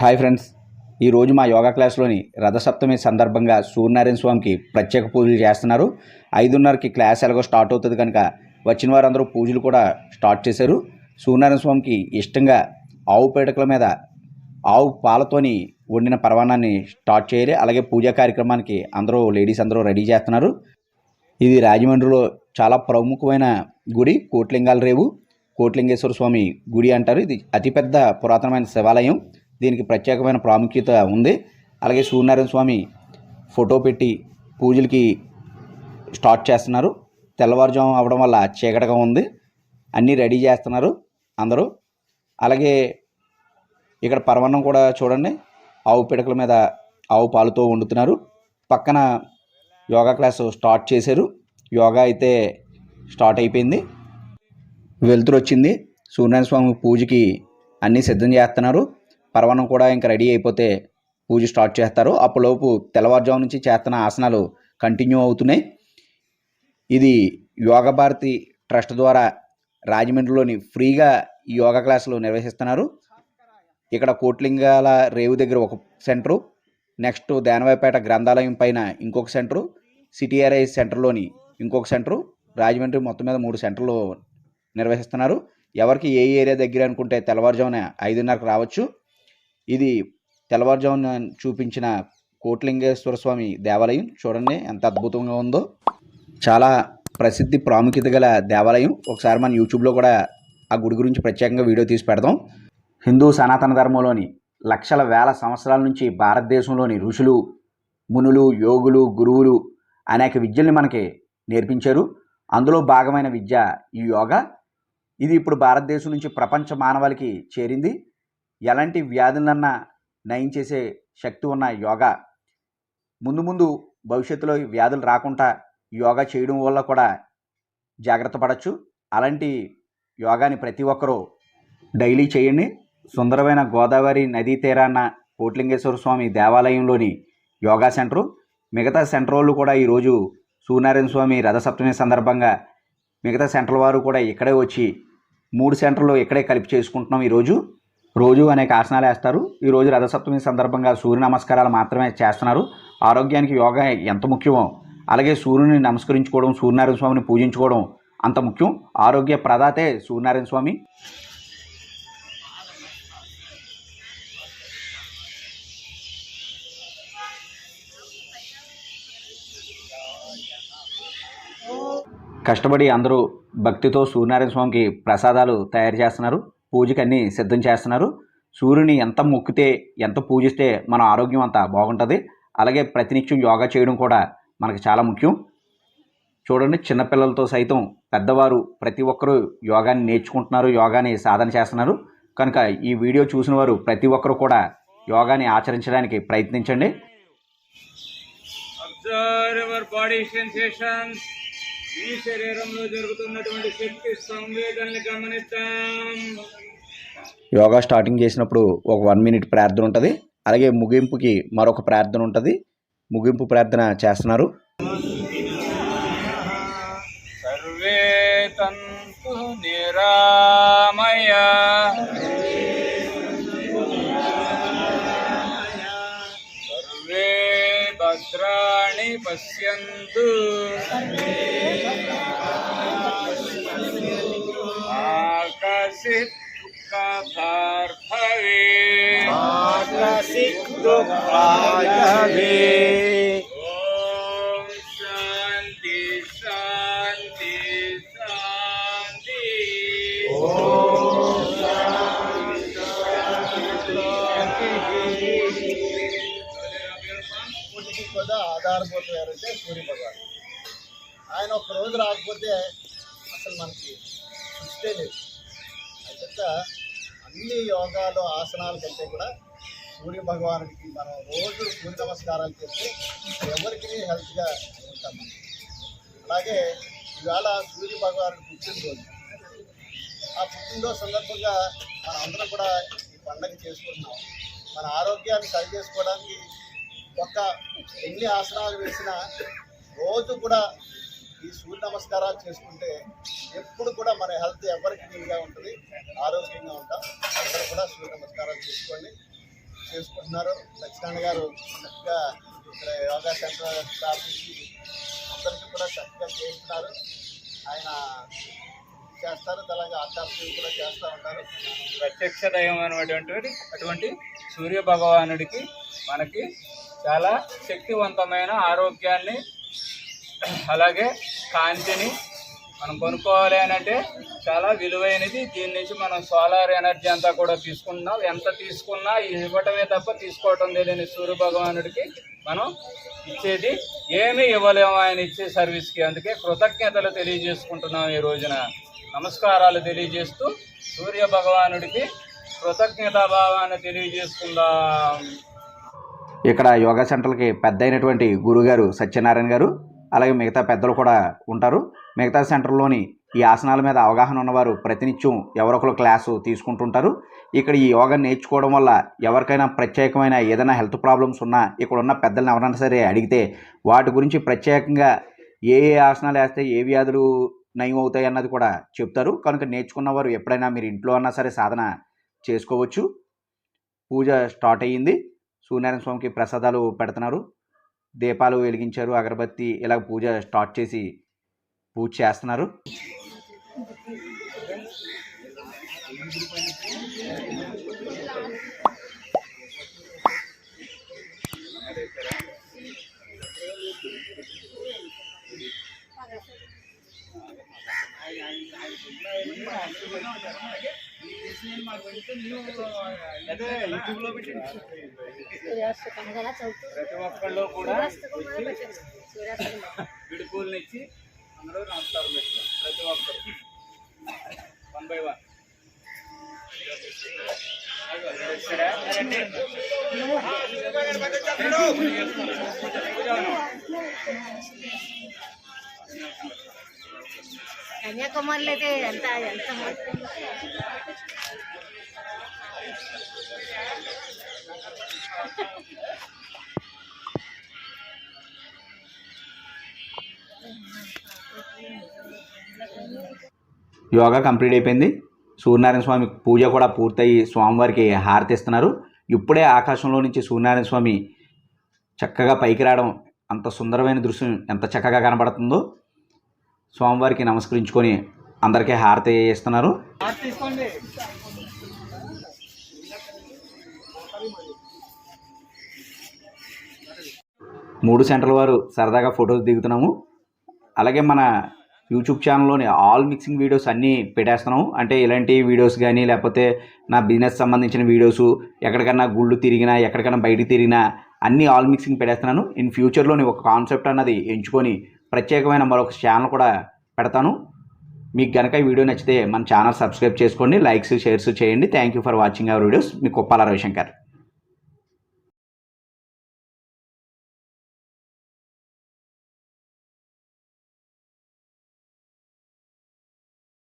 Hi friends. ఈరోజు మా యోగా క్లాస్లోని రథసప్తమి సందర్భంగా సూర్యనారాయణ స్వామికి ప్రత్యేక పూజలు చేస్తున్నారు. ఐదున్నరకి క్లాస్ ఎలాగో స్టార్ట్ అవుతుంది కనుక వచ్చిన వారందరూ పూజలు కూడా స్టార్ట్ చేశారు. సూర్యనారాయణ స్వామికి ఇష్టంగా ఆవు పేడకల మీద ఆవు పాలతోని వండిన పర్వాణాన్ని స్టార్ట్ చేయాలి. అలాగే పూజా కార్యక్రమానికి అందరూ లేడీస్ అందరూ రెడీ చేస్తున్నారు. ఇది రాజమండ్రిలో చాలా ప్రముఖమైన గుడి కోట్లింగాల రేవు. కోట్లింగేశ్వర స్వామి గుడి అంటారు. ఇది అతిపెద్ద పురాతనమైన శివాలయం. దీనికి ప్రత్యేకమైన ప్రాముఖ్యత ఉంది. అలాగే సూర్యనారాయణ స్వామి ఫోటో పెట్టి పూజలకి స్టార్ట్ చేస్తున్నారు. తెల్లవారుజాము అవడం వల్ల చీకటిగా ఉంది. అన్నీ రెడీ చేస్తున్నారు అందరూ. అలాగే ఇక్కడ పరమాన్నం కూడా చూడండి. ఆవు పిడకల మీద ఆవు పాలుతో వండుతున్నారు. పక్కన యోగా క్లాస్ స్టార్ట్ చేశారు. యోగా అయితే స్టార్ట్ అయిపోయింది. వెలుతురు వచ్చింది. సూర్యనారాయణ స్వామి పూజకి అన్నీ సిద్ధం చేస్తున్నారు. పర్వణం కూడా ఇంకా రెడీ అయిపోతే పూజ స్టార్ట్ చేస్తారు. అప్పటిలోపు తెల్లవారుజాము నుంచి చేస్తున్న ఆసనాలు కంటిన్యూ అవుతున్నాయి. ఇది యోగ భారతి ట్రస్ట్ ద్వారా రాజమండ్రిలోని ఫ్రీగా ఈ యోగా క్లాసులు నిర్వహిస్తున్నారు. ఇక్కడ కోట్లింగాల రేవు దగ్గర ఒక సెంటరు నెక్స్ట్ దేనవాయపేట గ్రంథాలయం పైన ఇంకొక సెంటరు సిటీఆర్ఐ సెంటర్లోని ఇంకొక సెంటరు రాజమండ్రి మొత్తం మీద మూడు సెంటర్లు నిర్వహిస్తున్నారు. ఎవరికి ఏ ఏరియా దగ్గర అనుకుంటే తెల్లవారుజామున ఐదున్నరకు రావచ్చు. ఇది తెల్లవారుజామున చూపించిన కోట్లింగేశ్వర స్వామి దేవాలయం. చూడండి ఎంత అద్భుతంగా ఉందో. చాలా ప్రసిద్ధి ప్రాముఖ్యత గల దేవాలయం. ఒకసారి మన యూట్యూబ్లో కూడా ఆ గుడి గురించి ప్రత్యేకంగా వీడియో తీసి పెడదాం. హిందూ సనాతన ధర్మంలోని లక్షల వేల సంవత్సరాల నుంచి భారతదేశంలోని ఋషులు మునులు యోగులు గురువులు అనేక విద్యల్ని మనకి నేర్పించారు. అందులో భాగమైన విద్య ఈ యోగా. ఇది ఇప్పుడు భారతదేశం నుంచి ప్రపంచ మానవాళికి చేరింది. ఎలాంటి వ్యాధులన్నా నయం చేసే శక్తి ఉన్న యోగా. ముందు ముందు భవిష్యత్తులో ఈ వ్యాధులు రాకుండా యోగా చేయడం వల్ల కూడా జాగ్రత్త పడవచ్చు అలాంటి యోగాని ప్రతి ఒక్కరూ డైలీ చేయండి. సుందరమైన గోదావరి నదీ తీరాన కోట్లింగేశ్వర స్వామి దేవాలయంలోని యోగా సెంటరు. మిగతా సెంటర్ వాళ్ళు కూడా ఈరోజు సూర్యనారాయణ స్వామి రథసప్తమి సందర్భంగా మిగతా సెంటర్ వారు కూడా ఇక్కడే వచ్చి మూడు సెంటర్లు ఇక్కడే కలిపి చేసుకుంటున్నాం ఈరోజు. రోజు అనేక ఆసనాలు వేస్తారు. ఈరోజు రథసప్తమి సందర్భంగా సూర్య నమస్కారాలు మాత్రమే చేస్తున్నారు. ఆరోగ్యానికి యోగా ఎంత ముఖ్యమో అలాగే సూర్యుని నమస్కరించుకోవడం సూర్యనారాయణ స్వామిని పూజించుకోవడం అంత ముఖ్యం. ఆరోగ్య ప్రదాతే సూర్యనారాయణ స్వామి. కష్టపడి అందరూ భక్తితో సూర్యనారాయణ స్వామికి ప్రసాదాలు తయారు చేస్తున్నారు. పూజకి అన్నీ సిద్ధం చేస్తున్నారు. సూర్యుని ఎంత మొక్కితే ఎంత పూజిస్తే మన ఆరోగ్యం అంతా బాగుంటుంది. అలాగే ప్రతినిత్యం యోగా చేయడం కూడా మనకు చాలా ముఖ్యం. చూడండి చిన్నపిల్లలతో సైతం పెద్దవారు ప్రతి ఒక్కరూ యోగాని నేర్చుకుంటున్నారు యోగాని సాధన చేస్తున్నారు. కనుక ఈ వీడియో చూసిన వారు ప్రతి ఒక్కరూ కూడా యోగాని ఆచరించడానికి ప్రయత్నించండి. అబ్జర్వ్ బాడీ సెన్సేషన్స్ ఈ శరీరంలో జరుగుతున్నటువంటి శక్తి సంవేదనని గమనిద్దాం. యోగా స్టార్టింగ్ చేసినప్పుడు ఒక వన్ మినిట్ ప్రార్థన ఉంటుంది. అలాగే ముగింపుకి మరొక ప్రార్థన ఉంటుంది. ముగింపు ప్రార్థన చేస్తున్నారు. సర్వే తంతు నిరామయ. సర్వే భద్రాణి పశ్యంతు. ఆకసిత్ దుఃఖార్భవే ఓం శాంతి శాంతి శాంతి పూర్తికి కూడా ఆధారభూతం ఎవరైతే సూర్య భగవాన్ ఆయన ఒక రోజు రాకపోతే అసలు మనకి సృష్టి లేదు అయితే అన్ని యోగాలు ఆసనాల కంటే కూడా సూర్య భగవానుడికి మనం రోజు సూర్య నమస్కారాలు చేస్తే ఎవరికి హెల్త్గా ఉంటాం మనం. అలాగే ఇవాళ సూర్య భగవానుడు పుట్టినరోజు ఆ పుట్టినరోజు సందర్భంగా మనం అందరం కూడా ఈ పండగ చేసుకుంటున్నాం మన ఆరోగ్యాన్ని సరి చేసుకోవడానికి ఒక ఎన్ని ఆసనాలు వేసినా రోజు కూడా ఈ సూర్య నమస్కారాలు చేసుకుంటే ఎప్పుడు కూడా మన హెల్త్ ఎవరికి వీలుగా ఉంటుంది ఆరోగ్యంగా ఉంటాం. అందరూ కూడా సూర్య నమస్కారాలు చేసుకోండి చేసుకుంటున్నారు. సత్యనారాయణ గారు చక్కగా ఇక్కడ యోగా సెంటర్ స్థాపించి అందరికీ కూడా చక్కగా చేస్తున్నారు. ఆయన చేస్తారు. అలాగే ఆచార్యులు కూడా చేస్తూ ఉంటారు. ప్రత్యక్ష దైవం అనేటువంటి అటువంటి సూర్య భగవానుడికి మనకి చాలా శక్తివంతమైన ఆరోగ్యాన్ని అలాగే కాంతిని మనం కొనుక్కోవాలి అని అంటే చాలా విలువైనది. దీని నుంచి మనం సోలార్ ఎనర్జీ అంతా కూడా తీసుకుంటున్నాం. ఎంత తీసుకున్నా ఇవ్వటమే తప్ప తీసుకోవటం తెలియని సూర్య భగవానుడికి మనం ఇచ్చేది ఏమీ ఇవ్వలేము ఆయన ఇచ్చే సర్వీస్కి. అందుకే కృతజ్ఞతలు తెలియజేసుకుంటున్నాం ఈ రోజున. నమస్కారాలు తెలియజేస్తూ సూర్య భగవానుడికి కృతజ్ఞతాభావాన్ని తెలియజేసుకుందాం. ఇక్కడ యోగా సెంటర్కి పెద్ద అయినటువంటి గురుగారు సత్యనారాయణ గారు అలాగే మిగతా పెద్దలు కూడా ఉంటారు. మిగతా సెంటర్లోని ఈ ఆసనాల మీద అవగాహన ఉన్నవారు ప్రతినిత్యం ఎవరొకరు క్లాసు తీసుకుంటుంటారు. ఇక్కడ ఈ యోగా నేర్చుకోవడం వల్ల ఎవరికైనా ప్రత్యేకమైన ఏదైనా హెల్త్ ప్రాబ్లమ్స్ ఉన్నా ఇక్కడ ఉన్న పెద్దలను ఎవరైనా సరే అడిగితే వాటి గురించి ప్రత్యేకంగా ఏ ఏ ఆసనాలు వేస్తే ఏ వ్యాధులు నయం అవుతాయి అన్నది కూడా చెప్తారు. కనుక నేర్చుకున్నవారు ఎప్పుడైనా మీరు ఇంట్లో అన్నా సరే సాధన చేసుకోవచ్చు. పూజ స్టార్ట్ అయ్యింది. సూర్యనారాయణ స్వామికి ప్రసాదాలు పెడుతున్నారు. దీపాలు వెలిగించారు అగరబత్తి ఇలా పూజ స్టార్ట్ చేసి పూజ చేస్తున్నారు. అదే యూట్యూబ్లో పెట్టింది ప్రతి ఒక్కళ్ళు కూడా విడుపుల్ని ఇచ్చి అందరూ నమస్కారం పెట్టుకోండి. ప్రతి ఒక్కరు. One by one. కన్యాకుమారిలో అయితే ఎంత ఎంత యోగా కంప్లీట్ అయిపోయింది. సూర్యనారాయణ స్వామి పూజ కూడా పూర్తయి స్వామివారికి హారతి ఇస్తున్నారు. ఇప్పుడే ఆకాశంలో నుంచి సూర్యనారాయణ స్వామి చక్కగా పైకి రావడం అంత సుందరమైన దృశ్యం ఎంత చక్కగా కనబడుతుందో స్వామివారికి నమస్కరించుకొని అందరికీ హారతి ఇస్తున్నారు. మూడు సెంటర్ల వారు సరదాగా ఫొటోస్ దిగుతున్నాము. అలాగే మన యూట్యూబ్ ఛానల్లోని ఆల్ మిక్సింగ్ వీడియోస్ అన్నీ పెట్టేస్తున్నాము. అంటే ఇలాంటి వీడియోస్ కానీ లేకపోతే నా బిజినెస్ సంబంధించిన వీడియోస్ ఎక్కడికన్నా గుళ్ళు తిరిగినా ఎక్కడికైనా బయటికి తిరిగినా అన్ని ఆల్ మిక్సింగ్ పెట్టేస్తున్నాను. ఇన్ ఫ్యూచర్లోని ఒక కాన్సెప్ట్ అన్నది ఎంచుకొని ప్రత్యేకమైన మరొక ఛానల్ కూడా పెడతాను. మీకు కనుక ఈ వీడియో నచ్చితే మన ఛానల్ సబ్స్క్రైబ్ చేసుకోండి లైక్స్ షేర్స్ చేయండి. Thank you for watching our videos me Kuppala Ravishankar.